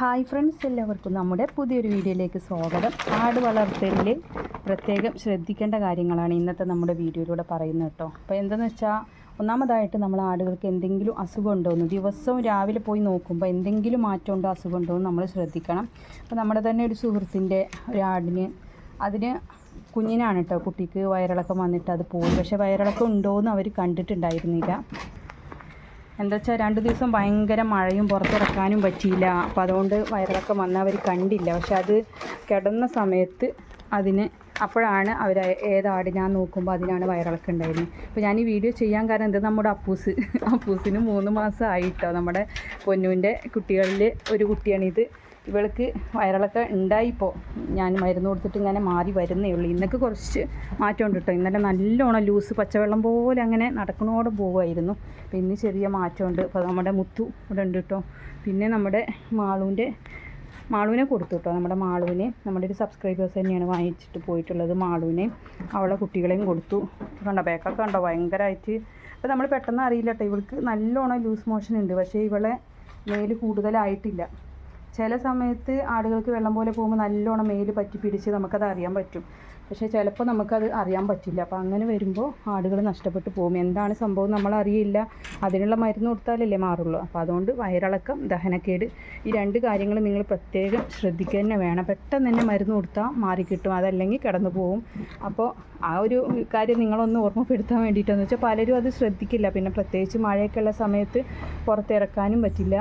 Hi friends എല്ലാവർക്കും നമ്മുടെ പുതിയൊരു വീഡിയോയിലേക്ക് സ്വാഗതം. ആട് വളർത്തലിൽ പ്രത്യേകം ശ്രദ്ധിക്കേണ്ട കാര്യങ്ങളാണ് ഇന്നത്തെ നമ്മുടെ വീഡിയോയിലൂടെ പറയുന്നത് കേട്ടോ. അപ്പോൾ എന്തെന്ന് വെച്ചാൽ ഒന്നാമതായിട്ട് നമ്മൾ ആടുകൾക്ക് എന്തെങ്കിലും അസുഖം ഉണ്ടോ എന്ന് ദിവസവും രാവിലെ പോയി നോക്കുമ്പോൾ എന്തെങ്കിലും മാറ്റം ഉണ്ടോ അസുഖം ഉണ്ടോ എന്ന് നമ്മൾ ശ്രദ്ധിക്കണം. അപ്പോൾ നമ്മുടെ തന്നെ ഒരു സുഹൃത്തിന്റെ ഒരു ആടിന് അതിന് കുഞ്ഞിനാണ് കേട്ടോ കുട്ടിക്ക് വയറിളക്കം വന്നിട്ട് അത് പോയി. പക്ഷേ വയറിളക്കം ഉണ്ടോയെന്ന് അവർ കണ്ടിട്ടുണ്ടായിരുന്നില്ല. എന്താ വെച്ചാൽ രണ്ട് ദിവസം ഭയങ്കര മഴയും പുറത്തിറക്കാനും പറ്റിയില്ല. അപ്പോൾ അതുകൊണ്ട് വയറിളക്കം വന്ന അവർ കണ്ടില്ല. പക്ഷെ അത് കിടന്ന സമയത്ത് അതിന് അപ്പോഴാണ് അവർ ഏതാട് ഞാൻ നോക്കുമ്പോൾ അതിനാണ് വയറിളക്കം ഉണ്ടായിരുന്നത് അപ്പോൾ ഞാൻ ഈ വീഡിയോ ചെയ്യാൻ കാരണം എന്താ നമ്മുടെ അപ്പൂസ്. അപ്പൂസിന് മൂന്ന് മാസം ആയിട്ടോ നമ്മുടെ പൊന്നുവിന്റെ കുട്ടികളിൽ ഒരു കുട്ടിയാണിത്. ഇവൾക്ക് വയറിളക്കം ഉണ്ടായിപ്പോൾ ഞാൻ മരുന്ന് കൊടുത്തിട്ട് ഇങ്ങനെ മാറി വരുന്നേ ഉള്ളൂ. ഇന്നൊക്കെ കുറച്ച് മാറ്റമുണ്ട് കേട്ടോ. ഇന്നലെ നല്ലോണം ലൂസ് പച്ചവെള്ളം പോലെ അങ്ങനെ നടക്കണോടെ പോവുമായിരുന്നു അപ്പോൾ ഇന്ന് ചെറിയ മാറ്റമുണ്ട്. അപ്പോൾ നമ്മുടെ മുത്തു ഇവിടെ ഉണ്ട് കേട്ടോ. പിന്നെ നമ്മുടെ മാളുവിന്റെ മാളുവിനെ കൊടുത്തു കേട്ടോ. നമ്മുടെ മാളുവിനെ നമ്മുടെ ഒരു സബ്സ്ക്രൈബേഴ്സ് തന്നെയാണ് വാങ്ങിച്ചിട്ട് പോയിട്ടുള്ളത് മാളുവിനെ അവളെ കുട്ടികളെയും കൊടുത്തു. കണ്ടോ ബാക്കൊക്കെ കണ്ടോ? ഭയങ്കരമായിട്ട്. അപ്പോൾ നമ്മൾ പെട്ടെന്ന് അറിയില്ല കേട്ടോ. ഇവൾക്ക് നല്ലോണം ലൂസ് മോഷൻ ഉണ്ട്. പക്ഷേ ഇവളെ മേൽ കൂടുതലായിട്ടില്ല. ചില സമയത്ത് ആടുകൾക്ക് വെള്ളം പോലെ പോകുമ്പോൾ നല്ലോണം മേൽ പറ്റി പിടിച്ച് നമുക്കത് അറിയാൻ പറ്റും. പക്ഷേ ചിലപ്പോൾ നമുക്കത് അറിയാൻ പറ്റില്ല. അപ്പോൾ അങ്ങനെ വരുമ്പോൾ ആടുകൾ നഷ്ടപ്പെട്ടു പോകും. എന്താണ് സംഭവം നമ്മൾ അറിയില്ല അതിനുള്ള മരുന്ന് കൊടുത്താലല്ലേ മാറുള്ളൂ. അപ്പോൾ അതുകൊണ്ട് വയറിളക്കം ദഹനക്കേട് ഈ രണ്ട് കാര്യങ്ങൾ നിങ്ങൾ പ്രത്യേകം ശ്രദ്ധിക്കുക തന്നെ വേണം. പെട്ടെന്ന് തന്നെ മരുന്ന് കൊടുത്താൽ മാറിക്കിട്ടും. അതല്ലെങ്കിൽ കിടന്നു പോകും അപ്പോൾ ആ ഒരു കാര്യം നിങ്ങളൊന്ന് ഓർമ്മപ്പെടുത്താൻ വേണ്ടിയിട്ടെന്ന് വെച്ചാൽ പലരും അത് ശ്രദ്ധിക്കില്ല. പിന്നെ പ്രത്യേകിച്ച് മഴയൊക്കെ ഉള്ള സമയത്ത് പുറത്തിറക്കാനും പറ്റില്ല.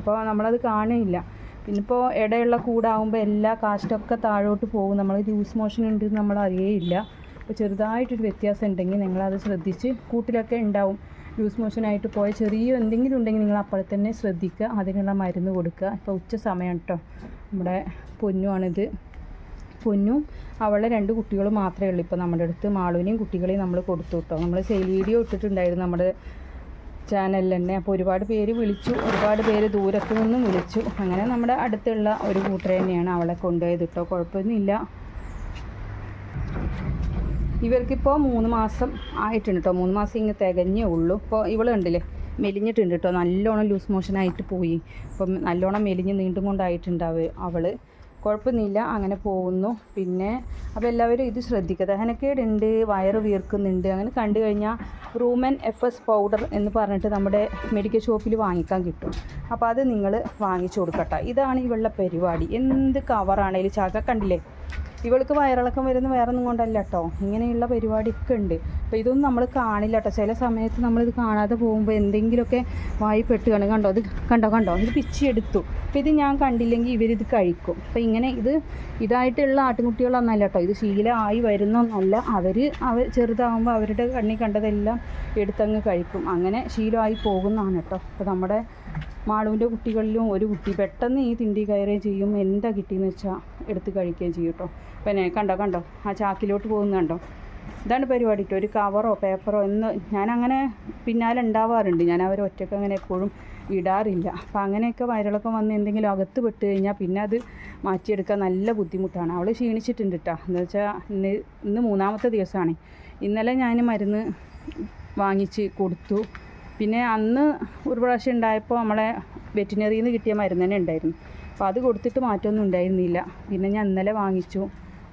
അപ്പോൾ നമ്മളത് കാണില്ല പിന്നെ ഇപ്പോൾ ഇടയുള്ള കൂടാകുമ്പോൾ എല്ലാ കാസ്റ്റൊക്കെ താഴോട്ട് പോകും. നമ്മൾ ലൂസ് മോഷൻ ഉണ്ട് നമ്മൾ അറിയേയില്ല. അപ്പോൾ ചെറുതായിട്ടൊരു വ്യത്യാസം ഉണ്ടെങ്കിൽ നിങ്ങളത് ശ്രദ്ധിച്ച് കൂട്ടിലൊക്കെ ഉണ്ടാവും ലൂസ് മോഷനായിട്ട് പോയ ചെറിയ എന്തെങ്കിലും ഉണ്ടെങ്കിൽ നിങ്ങൾ അപ്പോൾ തന്നെ ശ്രദ്ധിക്കുക. അതിനുള്ള മരുന്ന് കൊടുക്കുക. ഇപ്പോൾ ഉച്ച സമയം കേട്ടോ നമ്മുടെ പൊന്നുവാണിത്. പൊന്നും അവളെ രണ്ട് കുട്ടികളും മാത്രമേ ഉള്ളൂ. ഇപ്പോൾ നമ്മുടെ അടുത്ത് മാളുവിനെയും കുട്ടികളെയും നമ്മൾ കൊടുത്തു കേട്ടോ നമ്മൾ സെയിൽ വീഡിയോ ഇട്ടിട്ടുണ്ടായിരുന്നു. നമ്മുടെ ചാനലിൽ തന്നെ. അപ്പോൾ ഒരുപാട് പേര് വിളിച്ചു ഒരുപാട് പേര് ദൂരത്തു നിന്നും വിളിച്ചു. അങ്ങനെ നമ്മുടെ അടുത്തുള്ള ഒരു കൂട്ടർ തന്നെയാണ് അവളെ കൊണ്ടുപോയത് കേട്ടോ കുഴപ്പമൊന്നുമില്ല. ഇവർക്കിപ്പോൾ മൂന്ന് മാസം ആയിട്ടുണ്ട് കേട്ടോ മൂന്ന് മാസം ഇങ്ങ് തികഞ്ഞേ ഉള്ളൂ. ഇപ്പോൾ ഇവൾ കണ്ടില്ലേ? മെലിഞ്ഞിട്ടുണ്ട് കേട്ടോ നല്ലോണം ലൂസ് മോഷനായിട്ട് പോയി. അപ്പം നല്ലോണം മെലിഞ്ഞ് നീണ്ടും കൊണ്ടായിട്ടുണ്ട് അവ അവൾ കുഴപ്പമൊന്നുമില്ല അങ്ങനെ പോകുന്നു. പിന്നെ അപ്പോൾ എല്ലാവരും ഇത് ശ്രദ്ധിക്കുക ദഹനക്കേടുണ്ട് വയറ് വീർക്കുന്നുണ്ട്. അങ്ങനെ കണ്ടു കഴിഞ്ഞാൽ റൂമൻ എഫ് എസ് പൗഡർ എന്ന് പറഞ്ഞിട്ട് നമ്മുടെ മെഡിക്കൽ ഷോപ്പിൽ വാങ്ങിക്കാൻ കിട്ടും. അപ്പോൾ അത് നിങ്ങൾ വാങ്ങിച്ചു കൊടുക്കട്ടെ. ഇതാണ് ഈ വെള്ള പരിപാടി. എന്ത് കവറാണേലും ചാക്ക കണ്ടില്ലേ? ഇവൾക്ക് വയറിളക്കം വരുന്ന വേറെ ഒന്നും കൊണ്ടല്ല കേട്ടോ ഇങ്ങനെയുള്ള പരിപാടിയൊക്കെ ഉണ്ട്. അപ്പോൾ ഇതൊന്നും നമ്മൾ കാണില്ല കേട്ടോ ചില സമയത്ത് നമ്മളിത് കാണാതെ പോകുമ്പോൾ എന്തെങ്കിലുമൊക്കെ വായി പെട്ടുകയാണ് കണ്ടോ? അത് കണ്ടോ? കണ്ടോ? ഇത് പിച്ചി എടുത്തു. അപ്പോൾ ഇത് ഞാൻ കണ്ടില്ലെങ്കിൽ ഇവരിത് കഴിക്കും. അപ്പോൾ ഇങ്ങനെ ഇത് ഇതായിട്ടുള്ള ആട്ടുകുട്ടികളൊന്നല്ല കേട്ടോ ഇത് ശീലമായി വരുന്നൊന്നല്ല. അവർ അവർ ചെറുതാകുമ്പോൾ അവരുടെ കണ്ണി കണ്ടതെല്ലാം എടുത്തങ്ങ് കഴിക്കും. അങ്ങനെ ശീലമായി പോകുന്നതാണ് കേട്ടോ അപ്പോൾ നമ്മുടെ മാളുവിന്റെ കുട്ടികളിലും ഒരു കുട്ടി പെട്ടെന്ന് ഈ തിണ്ടി കയറുകയും ചെയ്യും. എന്താ കിട്ടിയെന്ന് വെച്ചാൽ എടുത്ത് കഴിക്കുകയും ചെയ്യും കേട്ടോ. പിന്നെ കണ്ടോ കണ്ടോ? ആ ചാക്കിലോട്ട് പോകുന്ന കണ്ടോ? ഇതാണ് പരിപാടി ഒരു കവറോ പേപ്പറോ എന്ന് ഞാനങ്ങനെ പിന്നാലെ ഉണ്ടാവാറുണ്ട്. ഞാൻ അവർ ഒറ്റയ്ക്ക് അങ്ങനെ എപ്പോഴും ഇടാറില്ല. അപ്പം അങ്ങനെയൊക്കെ വയറിളക്കം വന്ന് എന്തെങ്കിലും അകത്ത് പെട്ട് കഴിഞ്ഞാൽ പിന്നെ അത് മാറ്റിയെടുക്കാൻ നല്ല ബുദ്ധിമുട്ടാണ്. അവൾ ക്ഷീണിച്ചിട്ടുണ്ട് കേട്ടോ. എന്താ വെച്ചാൽ ഇന്ന് ഇന്ന് മൂന്നാമത്തെ ദിവസമാണ്. ഇന്നലെ ഞാൻ മരുന്ന് വാങ്ങിച്ച് കൊടുത്തു. പിന്നെ അന്ന് ഒരു പ്രാവശ്യം ഉണ്ടായപ്പോൾ നമ്മളെ വെറ്റിനറിയിൽ നിന്ന് കിട്ടിയ മരുന്ന് തന്നെ ഉണ്ടായിരുന്നു. അപ്പോൾ അത് കൊടുത്തിട്ട് മാറ്റമൊന്നും ഉണ്ടായിരുന്നില്ല. പിന്നെ ഞാൻ ഇന്നലെ വാങ്ങിച്ചു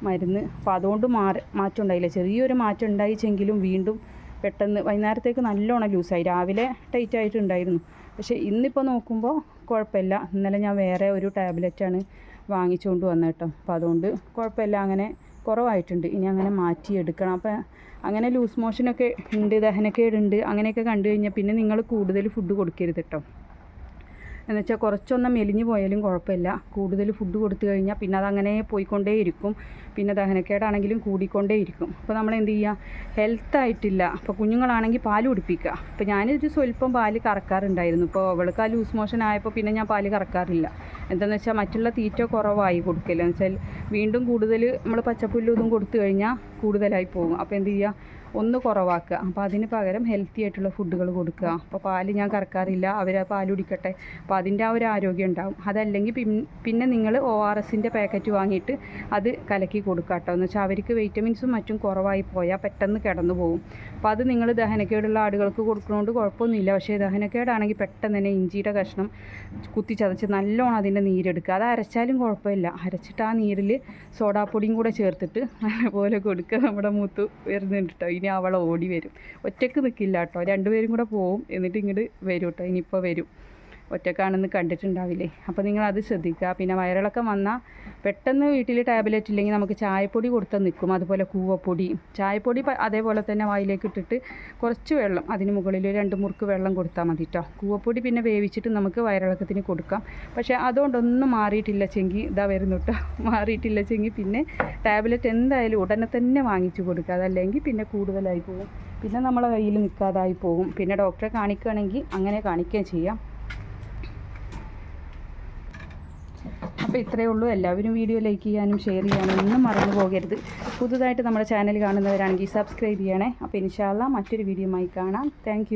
മരുന്ന്. അപ്പോൾ അതുകൊണ്ട് മാറി മാറ്റം ഉണ്ടായില്ല. ചെറിയൊരു മാറ്റം ഉണ്ടായിച്ചെങ്കിലും വീണ്ടും പെട്ടെന്ന് വൈകുന്നേരത്തേക്ക് നല്ലോണം ലൂസായി. രാവിലെ ടൈറ്റ് ആയിട്ടുണ്ടായിരുന്നു. പക്ഷേ ഇന്നിപ്പോൾ നോക്കുമ്പോൾ കുഴപ്പമില്ല. ഇന്നലെ ഞാൻ വേറെ ഒരു ടാബ്ലറ്റാണ് വാങ്ങിച്ചുകൊണ്ട് വന്നേട്ടോ അപ്പോൾ അതുകൊണ്ട് കുഴപ്പമില്ല. അങ്ങനെ കുറവായിട്ടുണ്ട്. ഇനി അങ്ങനെ മാറ്റിയെടുക്കണം അപ്പോൾ അങ്ങനെ ലൂസ് മോഷനൊക്കെ ഉണ്ട് ദഹനക്കേടുണ്ട് അങ്ങനെയൊക്കെ കണ്ടു കഴിഞ്ഞാൽ പിന്നെ നിങ്ങൾ കൂടുതൽ ഫുഡ് കൊടുക്കരുത് കേട്ടോ എന്ന് വെച്ചാൽ കുറച്ചൊന്നും മെലിഞ്ഞു പോയാലും കുഴപ്പമില്ല. കൂടുതൽ ഫുഡ് കൊടുത്തു കഴിഞ്ഞാൽ പിന്നെ അതങ്ങനെ പോയിക്കൊണ്ടേയിരിക്കും പിന്നെ ദഹനക്കേടാണെങ്കിലും കൂടിക്കൊണ്ടേയിരിക്കും അപ്പോൾ നമ്മൾ എന്ത് ചെയ്യുക ഹെൽത്തായിട്ടില്ല അപ്പോൾ കുഞ്ഞുങ്ങളാണെങ്കിൽ പാൽ കുടിപ്പിക്കുക. അപ്പോൾ ഞാനൊരു സ്വല്പം പാൽ കറക്കാറുണ്ടായിരുന്നു. ഇപ്പോൾ അവൾക്ക് ആ ലൂസ് മോഷൻ ആയപ്പോൾ പിന്നെ ഞാൻ പാൽ കറക്കാറില്ല. എന്താണെന്ന് വെച്ചാൽ മറ്റുള്ള തീറ്റ കുറവായി കൊടുക്കില്ല എന്ന് വെച്ചാൽ വീണ്ടും കൂടുതൽ നമ്മൾ പച്ചപ്പുല്ലും ഇതും കൊടുത്തു കഴിഞ്ഞാൽ കൂടുതലായി പോകും. അപ്പോൾ എന്ത് ചെയ്യുക ഒന്ന് കുറവാക്കുക. അപ്പോൾ അതിന് പകരം ഹെൽത്തി ആയിട്ടുള്ള ഫുഡുകൾ കൊടുക്കുക. അപ്പോൾ പാൽ ഞാൻ കറക്കാറില്ല. അവർ ആ പാൽ കുടിക്കട്ടെ. അപ്പോൾ അതിന്റെ ആ ഒരു ആരോഗ്യം ഉണ്ടാവും. അതല്ലെങ്കിൽ പിന്നെ നിങ്ങൾ ഒ ആർ എസിന്റെ പാക്കറ്റ് വാങ്ങിയിട്ട് അത് കലക്കി കൊടുക്കുക കേട്ടോ. എന്ന് വെച്ചാൽ അവർക്ക് വൈറ്റമിൻസും മറ്റും കുറവായി പോയാൽ പെട്ടെന്ന് കിടന്നു പോകും. അപ്പോൾ അത് നിങ്ങൾ ദഹനക്കേടുള്ള ആടുകൾക്ക് കൊടുക്കുന്നതുകൊണ്ട് കുഴപ്പമൊന്നുമില്ല. പക്ഷേ ദഹനക്കേടാണെങ്കിൽ പെട്ടെന്ന് തന്നെ ഇഞ്ചിയുടെ കഷ്ണം കുത്തി ചതച്ച് നല്ലോണം അതിന്റെ നീരെടുക്കുക. അത് അരച്ചാലും കുഴപ്പമില്ല. അരച്ചിട്ട് ആ നീരിൽ സോഡാപ്പൊടിയും കൂടെ ചേർത്തിട്ട് നല്ലപോലെ കൊടുക്കുക. നമ്മുടെ മൂത്ത് വരുന്നുണ്ട് കേട്ടോ. ഇനി അവൾ ഓടി വരും. ഒറ്റയ്ക്ക് നിൽക്കില്ല കേട്ടോ. രണ്ടുപേരും കൂടെ പോവും. എന്നിട്ട് ഇങ്ങോട്ട് വരും കേട്ടോ. ഇനിയിപ്പോൾ വരും. ഒറ്റക്കാണെന്ന് കണ്ടിട്ടുണ്ടാവില്ലേ? അപ്പോൾ നിങ്ങൾ അത് ശ്രദ്ധിക്കുക. പിന്നെ വയറിളക്കം വന്നാൽ പെട്ടെന്ന് വീട്ടിൽ ടാബ്ലറ്റ് ഇല്ലെങ്കിൽ നമുക്ക് ചായപ്പൊടി കൊടുത്താൽ നിൽക്കും. അതുപോലെ കൂവപ്പൊടി. ചായപ്പൊടി അതേപോലെ തന്നെ വായിലേക്ക് ഇട്ടിട്ട് കുറച്ച് വെള്ളം അതിന് മുകളിൽ രണ്ട് മുറുക്ക് വെള്ളം കൊടുത്താൽ മതി കേട്ടോ കൂവപ്പൊടി പിന്നെ വേവിച്ചിട്ട് നമുക്ക് വയറിളക്കത്തിന് കൊടുക്കാം. പക്ഷേ അതുകൊണ്ടൊന്നും മാറിയിട്ടില്ല ചെങ്കി ഇതാ വരുന്നു കേട്ടോ മാറിയിട്ടില്ല ചെങ്കി പിന്നെ ടാബ്ലറ്റ് എന്തായാലും ഉടനെ തന്നെ വാങ്ങിച്ചു കൊടുക്കുക. അതല്ലെങ്കിൽ പിന്നെ കൂടുതലായി പോകും. പിന്നെ നമ്മളെ കയ്യിൽ നിൽക്കാതായി പോകും. പിന്നെ ഡോക്ടറെ കാണിക്കുകയാണെങ്കിൽ അങ്ങനെ കാണിക്കുകയും ചെയ്യാം. അപ്പോൾ ഇത്രയേ ഉള്ളൂ. എല്ലാവരും വീഡിയോ ലൈക്ക് ചെയ്യാനും ഷെയർ ചെയ്യാനും ഒന്നും മറന്നു പോകരുത്. പുതുതായിട്ട് നമ്മുടെ ചാനൽ കാണുന്നവരാണെങ്കിൽ സബ്സ്ക്രൈബ് ചെയ്യണേ. അപ്പോൾ ഇൻഷാല്ല മറ്റൊരു വീഡിയോയുമായി കാണാം. താങ്ക്